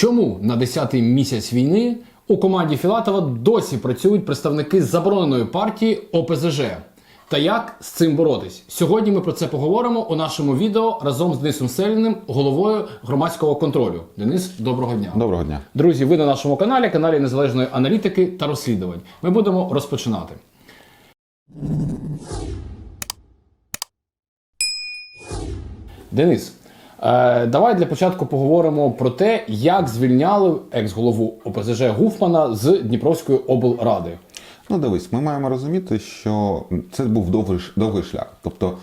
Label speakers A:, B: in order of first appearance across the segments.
A: Чому на 10-й місяць війни у команді Філатова досі працюють представники забороненої партії ОПЗЖ? Та як з цим боротись? Сьогодні ми про це поговоримо у нашому відео разом з Денисом Селіним, головою громадського контролю. Денис, доброго дня.
B: Доброго дня.
A: Друзі, ви на нашому каналі, каналі незалежної аналітики та розслідувань. Ми будемо розпочинати. Денис, давай для початку поговоримо про те, як звільняли екс-голову ОПЗЖ Гуфмана з Дніпровської облради.
B: Ну, дивись, ми маємо розуміти, що це був довгий, довгий шлях. Тобто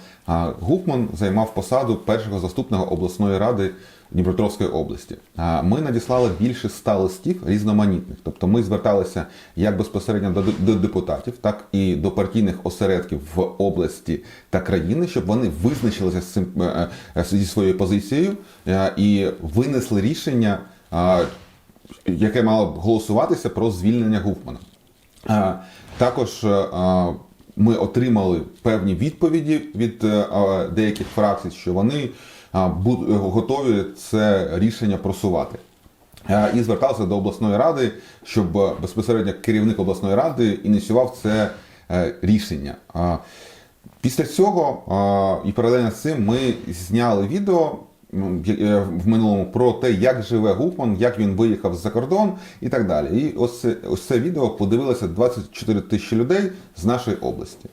B: Гуфман займав посаду першого заступника обласної ради Дніпропетровської області. Ми надіслали більше ста листів різноманітних. Тобто ми зверталися як безпосередньо до, депутатів, так і до партійних осередків в області та країни, щоб вони визначилися з цим е, е, зі своєю позицією е, і винесли рішення, яке мало б голосуватися про звільнення Гуфмана. Також ми отримали певні відповіді від деяких фракцій, що вони готові це рішення просувати. Е, І зверталися до обласної ради, щоб е, безпосередньо керівник обласної ради ініціював це е, рішення. Е, Після цього е, і паралельно з цим ми зняли відео е, в минулому про те, як живе Гуфман, як він виїхав за кордон і так далі. І ось це, ось це відео подивилося 24 тисячі людей з нашої області.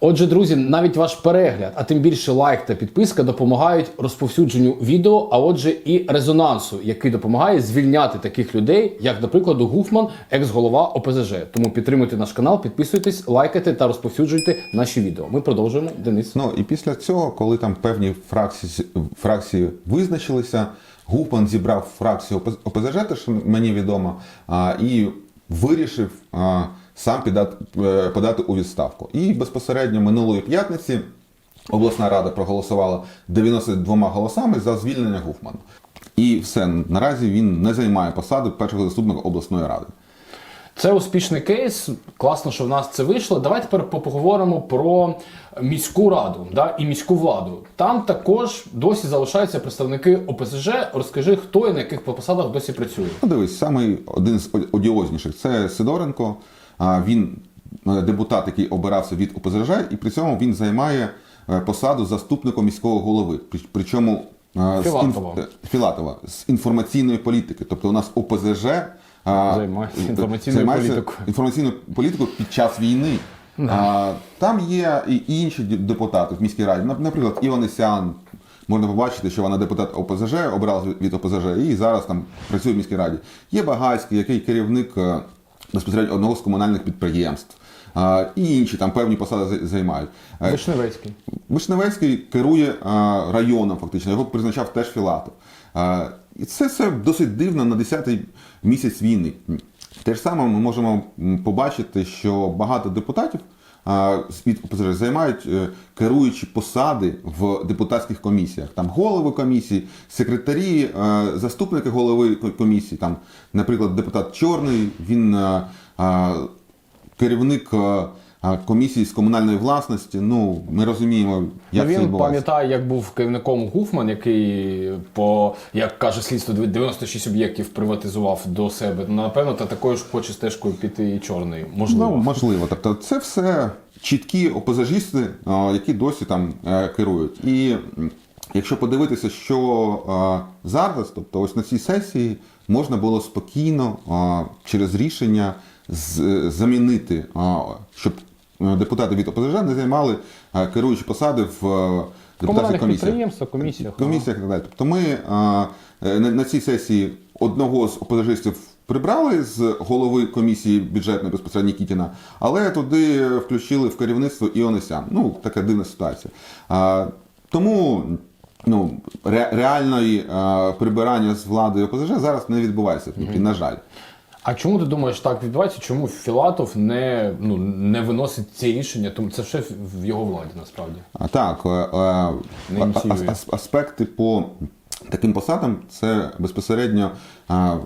A: Отже, друзі, навіть ваш перегляд, а тим більше лайк та підписка допомагають розповсюдженню відео, а отже, і резонансу, який допомагає звільняти таких людей, як, до прикладу, Гуфман, екс-голова ОПЗЖ. Тому підтримуйте наш канал, підписуйтесь, лайкайте та розповсюджуйте наші відео. Ми продовжуємо. Денис.
B: Ну і після цього, коли там певні фракції, фракції визначилися, Гуфман зібрав фракцію ОП- ОПЗЖ, те, що мені відомо, і вирішив сам підати, е, подати у відставку. І безпосередньо минулої п'ятниці обласна рада проголосувала 92 голосами за звільнення Гуфмана. І все, наразі він не займає посади першого заступника обласної ради.
A: Це успішний кейс. Класно, що в нас це вийшло. Давайте тепер поговоримо про міську раду да, і міську владу. Там також досі залишаються представники ОПЗЖ. Розкажи, хто і на яких посадах досі працює.
B: Ну, дивись, самий один з одіозніших це Сидоренко. А, Він е, депутат, який обирався від ОПЗЖ, і при цьому він займає е, посаду заступника міського голови. При- Причому е, з
A: Філатова.
B: е, Філатова з інформаційної політики. Тобто у нас ОПЗЖ
A: Займається інформаційною політикою.
B: інформаційною політикою під час війни. А, там є і інші депутати в міській раді. Нап- Наприклад, Іванесян. Можна побачити, що вона депутат ОПЗЖ, обралася від ОПЗЖ і зараз там працює в міській раді. Є Багайський, який керівник безпосередньо одного з комунальних підприємств. І інші там певні посади займають. Е,
A: Вишневецький.
B: Вишневецький керує районом, фактично, його призначав теж Філатов. І це все досить дивно на 10-й місяць війни. Те ж саме ми можемо побачити, що багато депутатів з-під займають е, керуючі посади в депутатських комісіях. Там голови комісії, секретарі, е, заступники голови комісії. Там, наприклад, депутат Чорний, він е, керівник а, комісії з комунальної власності. Ну, ми розуміємо, як
A: Ну,
B: це
A: він пам'ятає, як був керівником Гуфман, який по як каже слідство 96 об'єктів приватизував до себе. Напевно, та такою ж хоче стежкою піти і чорний. Можливо.
B: Ну, можливо. Тобто це все чіткі опозажісти, які досі там е, керують. І якщо подивитися, що е, зараз, тобто ось на цій сесії, можна було спокійно через рішення з- замінити, щоб е, депутати від ОПЗЖ не займали е, керуючі посади в е, депутатських комісіях.
A: комісіях.
B: комісіях і так далі. Тобто ми е, на, цій сесії одного з опозажистів прибрали з голови комісії бюджетної безпосередньо Нікітіна, але туди включили в керівництво Іонесян. Ну, така дивна ситуація. Тому ну, ре, реальної а, прибирання з влади ОПЗЖ зараз не відбувається, в Дніпрі, на жаль.
A: А чому ти думаєш так відбувається? Чому Філатов не, ну, не виносить ці рішення? Тому це все в його владі насправді.
B: А, Так, е, е, аспекти по таким посадам це безпосередньо е,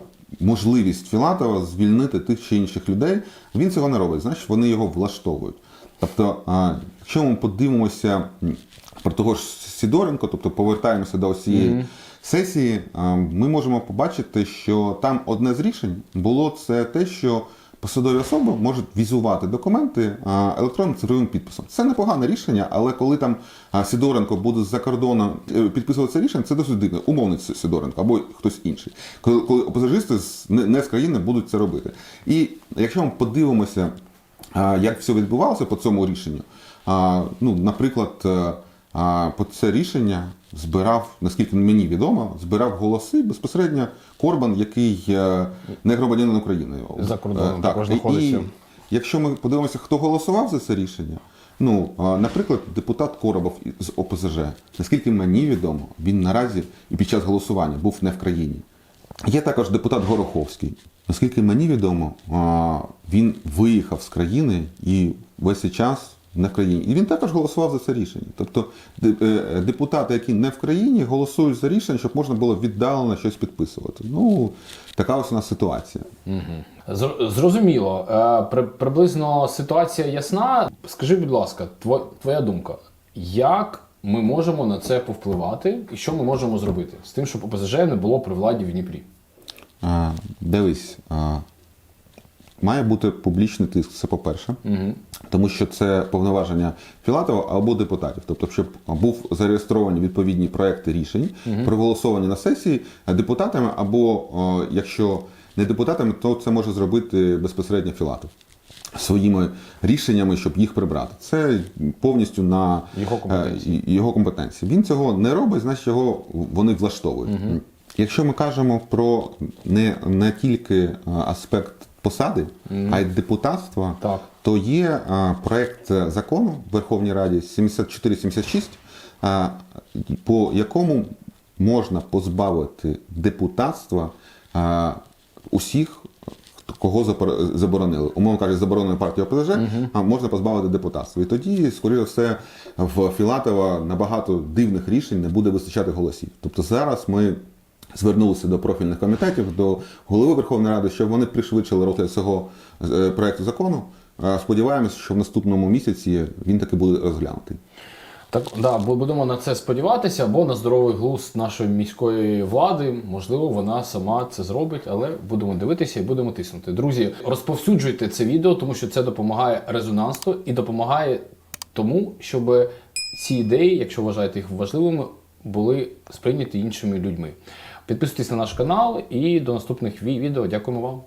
B: можливість Філатова звільнити тих чи інших людей. Він цього не робить, значить вони його влаштовують. Тобто, якщо ми подивимося про того ж Сідоренко, тобто повертаємося до цієї сесії ми можемо побачити, що там одне з рішень було це те, що посадові особи можуть візувати документи електронним цифровим підписом. Це непогане рішення, але коли там а, Сидоренко буде з-за кордону е, підписувати це рішення, це досить дивно. Умовний Сидоренко або хтось інший. Коли, коли з не, з країни будуть це робити. І якщо ми подивимося, як все відбувалося по цьому рішенню, ну, наприклад, е, по це рішення збирав, наскільки мені відомо, збирав голоси безпосередньо Корбан, який е, не громадянин України.
A: За кордоном
B: Е,
A: також знаходиться.
B: І якщо ми подивимося, хто голосував за це рішення, ну, наприклад, депутат Коробов з ОПЗЖ, наскільки мені відомо, він наразі і під час голосування був не в країні. Є також депутат Гороховський. Наскільки мені відомо, він виїхав з країни і весь цей час в країні. І він також голосував за це рішення. Тобто е, депутати, які не в країні, голосують за рішення, щоб можна було віддалено щось підписувати. Ну, така ось у нас ситуація.
A: Зр- Зрозуміло. Е, при- Приблизно ситуація ясна. Скажи, будь ласка, тво- твоя думка, як ми можемо на це повпливати, і що ми можемо зробити з тим, щоб ОПЗЖ не було при владі в Дніпрі?
B: А, дивись, а, має бути публічний тиск, це по-перше,
A: Угу. тому
B: що це повноваження Філатова або депутатів. Тобто, щоб був зареєстровані відповідні проекти рішень, проголосовані на сесії депутатами, або о, якщо не депутатами, то це може зробити безпосередньо Філатов. Своїми рішеннями, щоб їх прибрати, це повністю на
A: Його компетенції.
B: е, його компетенції. Він цього не робить, значить його вони влаштовують. Якщо ми кажемо про не, не тільки е, аспект посади, а й депутатства,
A: Так.
B: то є проект закону в Верховній Раді 7476, е, по якому можна позбавити депутатства усіх. Кого заборонили? Умовно кажучи, заборонена партія ОПЗЖ, а можна позбавити депутатства. І тоді, скоріше все, в Філатова набагато дивних рішень не буде вистачати голосів. Тобто зараз ми звернулися до профільних комітетів, до голови Верховної Ради, щоб вони пришвидшили розгляд цього е, проекту закону. Сподіваємося, що в наступному місяці він таки буде розглянутий.
A: Так, да, бо будемо на це сподіватися, бо на здоровий глузд нашої міської влади, можливо, вона сама це зробить, але будемо дивитися і будемо тиснути. Друзі, розповсюджуйте це відео, тому що це допомагає резонансу і допомагає тому, щоб ці ідеї, якщо вважаєте їх важливими, були сприйняті іншими людьми. Підписуйтесь на наш канал і до наступних ві- відео. Дякуємо вам.